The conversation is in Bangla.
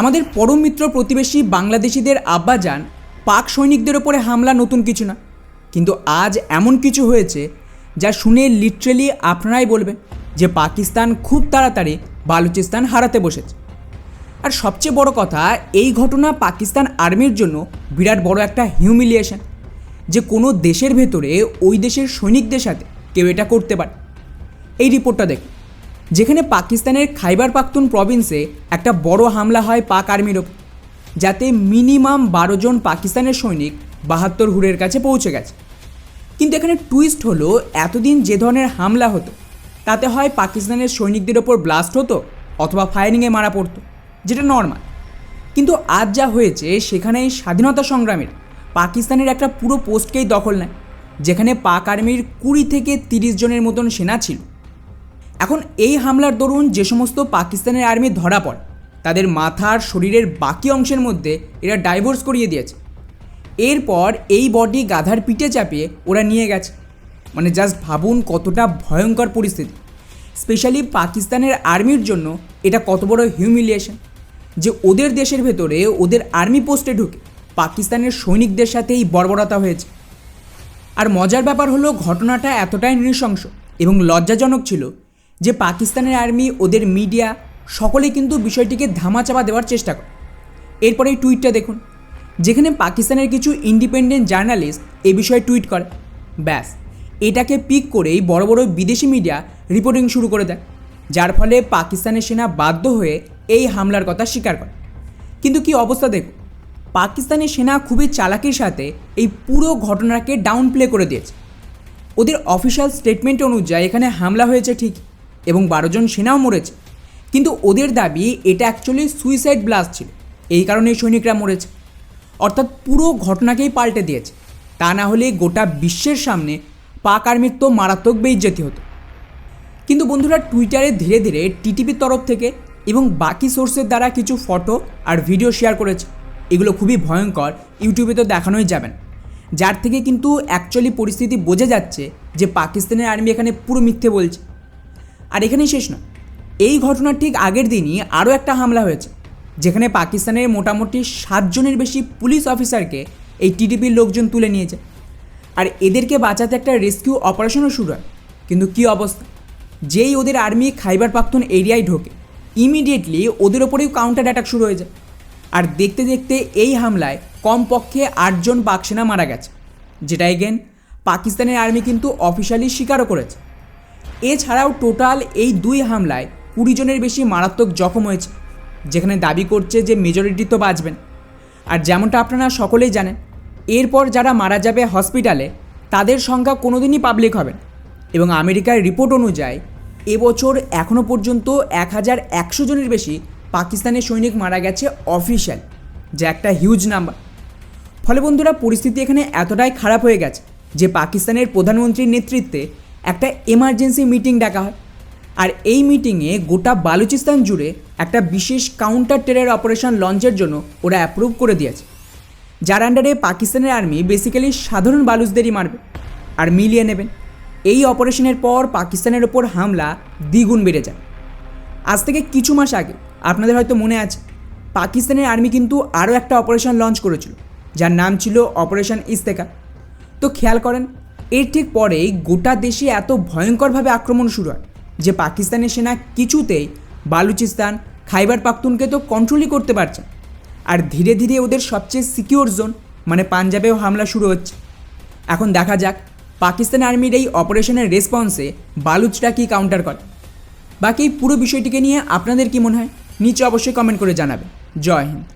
আমাদের পরম মিত্র প্রতিবেশী বাংলাদেশিদের আব্বাজান পাক সৈনিকদের ওপরে হামলা নতুন কিছু না। কিন্তু আজ এমন কিছু হয়েছে যা শুনে লিটারেলি আপনারাই বলবেন যে পাকিস্তান খুব তাড়াতাড়ি বালুচিস্তান হারাতে বসেছে। আর সবচেয়ে বড় কথা, এই ঘটনা পাকিস্তান আর্মির জন্য বিরাট বড় একটা হিউমিলিয়েশন যে কোনো দেশের ভেতরে ওই দেশের সৈনিকদের সাথে কেউ এটা করতে পারে। এই রিপোর্টটা দেখুন। যেখানে পাকিস্তানের খাইবার পাখতুন প্রভিন্সে একটা বড় হামলা হয় পাক আর্মির ওপর, যাতে মিনিমাম বারো জন পাকিস্তানের সৈনিক বাহাত্তর হুরের কাছে পৌঁছে গেছে। কিন্তু এখানে টুইস্ট হলো, এতদিন যে ধরনের হামলা হতো, তাতে হয় পাকিস্তানের সৈনিকদের ওপর ব্লাস্ট হতো অথবা ফায়ারিংয়ে মারা পড়তো, যেটা নর্মাল কিন্তু আজ যা হয়েছে সেখানে স্বাধীনতা সংগ্রামের পাকিস্তানের একটা পুরো পোস্টকেই দখল নেয়, যেখানে পাক আর্মির কুড়ি থেকে তিরিশ জনের মতন সেনা ছিল। এখন এই হামলার দরুন যে সমস্ত পাকিস্তানের আর্মি ধরা পড়ে, তাদের মাথার শরীরের বাকি অংশের মধ্যে এরা ডাইভোর্স করিয়ে দিয়েছে। এরপর এই বডি গাধার পিঠে চাপিয়ে ওরা নিয়ে গেছে। মানে জাস্ট ভাবুন কতটা ভয়ঙ্কর পরিস্থিতি। স্পেশালি পাকিস্তানের আর্মির জন্য এটা কত বড় হিউমিলিয়েশন যে ওদের দেশের ভেতরে ওদের আর্মি পোস্টে ঢুকে পাকিস্তানের সৈনিকদের সাথে এই বর্বরতা হয়েছে। আর মজার ব্যাপার হলো ঘটনাটা এতটাই নৃশংস এবং লজ্জাজনক ছিল যে পাকিস্তানের আর্মি, ওদের মিডিয়া, সকলে কিন্তু বিষয়টিকে ধামাচাপা দেওয়ার চেষ্টা করে। এরপরে এই টুইটটা দেখুন। যেখানে পাকিস্তানের কিছু ইন্ডিপেন্ডেন্ট জার্নালিস্ট এ বিষয়ে টুইট করে। ব্যাস, এটাকে পিক করেই বড় বড় বিদেশি মিডিয়া রিপোর্টিং শুরু করে দেয়। যার ফলে পাকিস্তানের সেনা বাধ্য হয়ে এই হামলার কথা স্বীকার করে। কিন্তু কি অবস্থা দেখুন? পাকিস্তানি সেনা খুবই চালাকির সাথে এই পুরো ঘটনাকে ডাউন প্লে করে দিয়েছে। ওদের অফিসিয়াল স্টেটমেন্ট অনুযায়ী এখানে হামলা হয়েছে ঠিক এবং বারো জন সেনাও মরেছে। কিন্তু ওদের দাবি, এটা অ্যাকচুয়ালি সুইসাইড ব্লাস্ট ছিল। এই কারণেই সৈনিকরা মরেছে। অর্থাৎ পুরো ঘটনাকেই পাল্টে দিয়েছে। তা না হলে গোটা বিশ্বের সামনে পাক আর্মির তো মারাত্মক বেইজ্জতি হতো। কিন্তু বন্ধুরা টুইটারে ধীরে ধীরে টিটিপির তরফ থেকে এবং বাকি সোর্সের দ্বারা কিছু ফটো আর ভিডিও শেয়ার করেছে। এগুলো খুবই ভয়ঙ্কর ইউটিউবে তো দেখানোই যাবেন যার থেকে কিন্তু অ্যাকচুয়ালি পরিস্থিতি বোঝা যাচ্ছে যে পাকিস্তানের আর্মি এখানে পুরো মিথ্যে বলছে। আর এখানেই শেষ নয়। এই ঘটনার ঠিক আগের দিনই আরও একটা হামলা হয়েছে, যেখানে পাকিস্তানের মোটামুটি সাতজনের বেশি পুলিশ অফিসারকে এই টিটিপির লোকজন তুলে নিয়েছে। আর এদেরকে বাঁচাতে একটা রেস্কিউ অপারেশনও শুরু হয়। কিন্তু কী অবস্থা? যেই ওদের আর্মি খাইবার পাখতুন এরিয়ায় ঢোকে, ইমিডিয়েটলি ওদের ওপরেও কাউন্টার অ্যাটাক শুরু হয়ে যায়। আর দেখতে দেখতে এই হামলায় কমপক্ষে আটজন পাক সেনা মারা গেছে, যেটা এগেন পাকিস্তানের আর্মি কিন্তু অফিসিয়ালি স্বীকারও করেছে। এছাড়াও টোটাল এই দুই হামলায় কুড়ি জনের বেশি মারাত্মক জখম হয়েছে, যেখানে দাবি করছে যে মেজরিটি তো বাঁচবেন আর যেমনটা আপনারা সকলেই জানেন, এরপর যারা মারা যাবে হসপিটালে তাদের সংখ্যা কোনোদিনই পাবলিক হবে। এবং আমেরিকার রিপোর্ট অনুযায়ী, এবছর এখনও পর্যন্ত এক হাজার একশো জনের বেশি পাকিস্তানের সৈনিক মারা গেছে অফিসিয়াল যা একটা হিউজ নাম্বার ফলে বন্ধুরা, পরিস্থিতি এখানে এতটাই খারাপ হয়ে গেছে যে পাকিস্তানের প্রধানমন্ত্রীর নেতৃত্বে একটা এমার্জেন্সি মিটিং ডাকা হয়। আর এই মিটিংয়ে গোটা বালুচিস্তান জুড়ে একটা বিশেষ কাউন্টার টেরার অপারেশন লঞ্চের জন্য ওরা অ্যাপ্রুভ করে দিয়েছে। যার আন্ডারে পাকিস্তানের আর্মি বেসিক্যালি সাধারণ বালুচদেরই মারবে আর মিলিয়ে নেবেন। এই অপারেশনের পর পাকিস্তানের ওপর হামলা দ্বিগুণ বেড়ে যায়। আজ থেকে কিছু মাস আগে আপনাদের হয়তো মনে আছে, পাকিস্তানের আর্মি কিন্তু আরও একটা অপারেশন লঞ্চ করেছিল, যার নাম ছিল অপারেশন ইস্তেকা তো খেয়াল করেন এর ঠিক পরেই গোটা দেশে এত ভয়ঙ্করভাবে আক্রমণ শুরু হয় যে পাকিস্তানের সেনা কিছুতেই বালুচিস্তান, খাইবার পাখতুনকে তো কন্ট্রোলই করতে পারছে আর ধীরে ধীরে ওদের সবচেয়ে সিকিওর জোন মানে পাঞ্জাবেও হামলা শুরু হচ্ছে। এখন দেখা যাক পাকিস্তান আর্মির এই অপারেশনের রেসপন্সে বালুচরা কি কাউন্টার করে। বাকি পুরো বিষয়টিকে নিয়ে আপনাদের কি মনে হয়? নিচে অবশ্যই কমেন্ট করে জানাবে জয় হিন্দ।